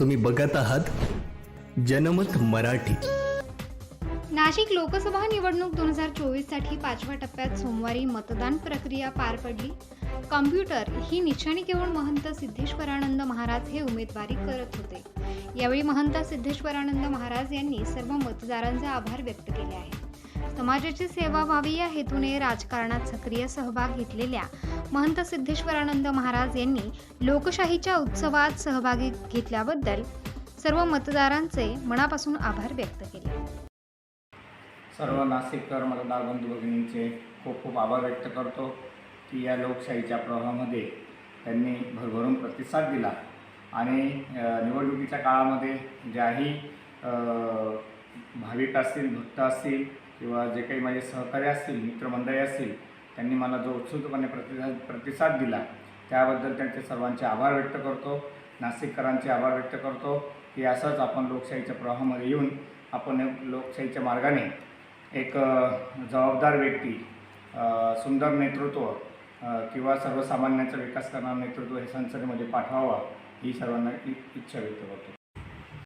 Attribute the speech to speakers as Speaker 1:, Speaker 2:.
Speaker 1: तुम्ही बघत आहात जनमत मराठी.
Speaker 2: नाशिक लोकसभा निवडणूक दोन हजार चोवीससाठी पाचव्या टप्प्यात सोमवारी मतदान प्रक्रिया पार पडली. कॉम्प्युटर ही निशाणी केवळ महंत सिद्धेश्वरानंद महाराज हे उमेदवारी करत होते. यावेळी महंत सिद्धेश्वरानंद महाराज यांनी सर्व मतदारांचे आभार व्यक्त केले आहे समाजाची सेवा व्हावी या हेतूने राजकारणात सक्रिय सहभाग घेतलेल्या महंत सिद्धेश्वरानंद महाराज यांनी लोकशाहीच्या उत्सवात सहभागी घेतल्याबद्दल सर्व मतदारांचे मनापासून आभार व्यक्त केले.
Speaker 3: सर्व नाशिककर मतदार बंधू भगिनींचे खूप खूप आभार व्यक्त करतो की या लोकशाहीच्या प्रवाहामध्ये त्यांनी भरभरून प्रतिसाद दिला. आणि निवडणुकीच्या काळामध्ये ज्याही भाविक असतील भक्त असतील किंवा जे काही माझे सहकारी असतील मित्रमंडळी असतील त्यांनी मला जो उत्सुकपणे प्रतिसाद प्रतिसाद दिला त्याबद्दल त्यांचे सर्वांचे आभार व्यक्त करतो. नाशिककरांचे आभार व्यक्त करतो की असंच आपण लोकशाहीच्या प्रवाहामध्ये येऊन आपण लोकशाहीच्या मार्गाने एक जबाबदार व्यक्ती सुंदर नेतृत्व किंवा सर्वसामान्यांचा विकास करणारं नेतृत्व हे संसदेमध्ये पाठवावं ही सर्वांना इच्छा व्यक्त करतो.